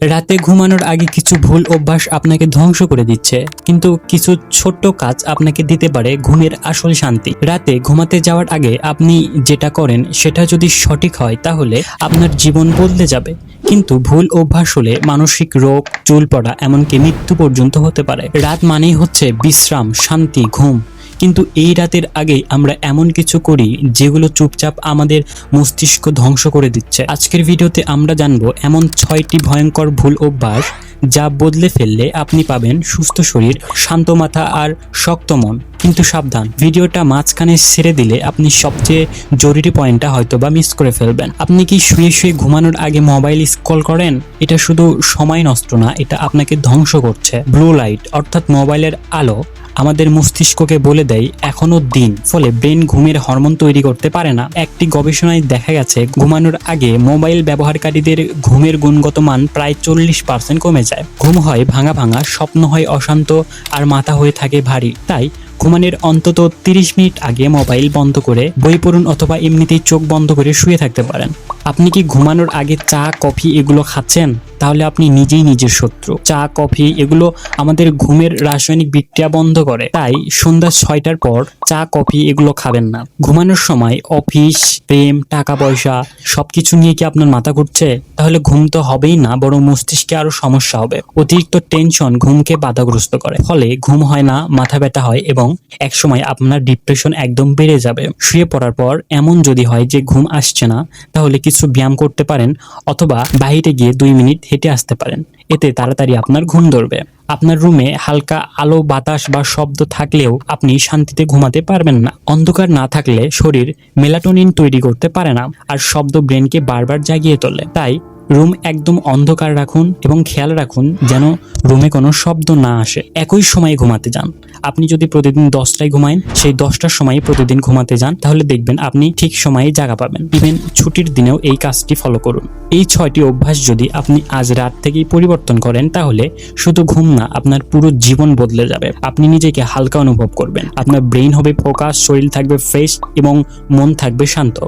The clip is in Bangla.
রাতে ঘুমানোর আগে কিছু ভুল অভ্যাস আপনাকে ধ্বংস করে দিচ্ছে। কিন্তু কিছু ছোট্ট কাজ আপনাকে দিতে পারে ঘুমের আসল শান্তি। রাতে ঘুমাতে যাওয়ার আগে আপনি যেটা করেন সেটা যদি সঠিক হয় তাহলে আপনার জীবন বদলে যাবে। কিন্তু ভুল অভ্যাস হলে মানসিক রোগ, চুল পড়া, এমনকি মৃত্যু পর্যন্ত হতে পারে। রাত মানেই হচ্ছে বিশ্রাম, শান্তি, ঘুম। কিন্তু এই রাতের আগে আমরা এমন কিছু করি যেগুলো চুপচাপ আমাদের মস্তিষ্ক ধ্বংস করে দিচ্ছে। আজকের ভিডিওতে আমরা জানব এমন ছয়টি ভয়ঙ্কর ভুল অভ্যাস যা বদলে ফেললে আপনি পাবেন সুস্থ শরীর, শান্ত মাথা আর শক্ত মন। কিন্তু সাবধান, ভিডিওটা মাঝখানে ছেড়ে দিলে আপনি সবচেয়ে জরুরি পয়েন্টটা হয়তো বা মিস করে ফেলবেন। আপনি কি শুয়ে শুয়ে ঘুমানোর আগে মোবাইল স্ক্রল করেন? এটা শুধু সময় নষ্ট না, এটা আপনাকে ধ্বংস করছে। ব্লু লাইট অর্থাৎ মোবাইলের আলো, আমাদের মস্তিষ্ককে বলে দেয়, এখনও দিন। ফলে ব্রেন ঘুমের হরমোন তৈরি করতে পারে না। একটি গবেষণায় দেখা গেছে, ঘুমানোর আগে মোবাইল ব্যবহারকারীদের ঘুমের গুণগত মান প্রায় চল্লিশ পার্সেন্ট কমে যায়। ঘুম হয় ভাঙা ভাঙা, স্বপ্ন হয় অশান্ত আর মাথা হয়ে থাকে ভারী। তাই ঘুমানোর অন্তত তিরিশ মিনিট আগে মোবাইল বন্ধ করে বই পড়ুন অথবা এমনিতেই চোখ বন্ধ করে শুয়ে থাকতে পারেন। আপনি কি ঘুমানোর আগে চা, কফি এগুলো খাচ্ছেন? তাহলে আপনি নিজেই নিজের শত্রু। চা, কফি এগুলো আমাদের ঘুমের রাসায়নিক বিক্রিয়া বন্ধ করে। তাই সন্ধ্যা ছয়টার পর চা, কফি এগুলো খাবেন না। ঘুমানোর সময় অফিস, প্রেম টাকা পয়সা সবকিছু নিয়ে কি আপনার মাথা ঘুরছে? তাহলে ঘুম তো হবেই না, বরং মস্তিষ্কে আরও সমস্যা হবে। অতিরিক্ত টেনশন ঘুমকে বাধাগ্রস্ত করে। ফলে ঘুম হয় না, মাথা ব্যথা হয় এবং একসময় আপনার ডিপ্রেশন একদম বেড়ে যাবে। শুয়ে পড়ার পর এমন যদি হয় যে ঘুম আসছে না, তাহলে কিছু ব্যায়াম করতে পারেন অথবা বাইরে গিয়ে দুই মিনিট হেঁটে আসতে পারেন। এতে তাড়াতাড়ি আপনার ঘুম ধরবে। আপনার রুমে হালকা আলো, বাতাস বা শব্দ থাকলেও আপনি শান্তিতে ঘুমাতে পারবেন না। অন্ধকার না থাকলে শরীর মেলাটোনিন তৈরি করতে পারে না, আর শব্দ ব্রেনকে বারবার জাগিয়ে তোলে। তাই রুম একদম অন্ধকার রাখুন এবং খেয়াল রাখুন যেন রুমে কোনো শব্দ না আসে। একই সময়ে ঘুমাতে যান। আপনি যদি প্রতিদিন দশটায় ঘুমায়েন, সেই দশটার সময় প্রতিদিন ঘুমাতে যান, তাহলে দেখবেন আপনি ঠিক সময়ে জায়গা পাবেন। ইভেন ছুটির দিনেও এই কাজটি ফলো করুন। এই ছয়টি অভ্যাস যদি আপনি আজ রাত থেকেই পরিবর্তন করেন, তাহলে শুধু ঘুম না, আপনার পুরো জীবন বদলে যাবে। আপনি নিজেকে হালকা অনুভব করবেন। আপনার ব্রেইন হবে ফোকাস, শরীর থাকবে ফ্রেশ এবং মন থাকবে শান্ত।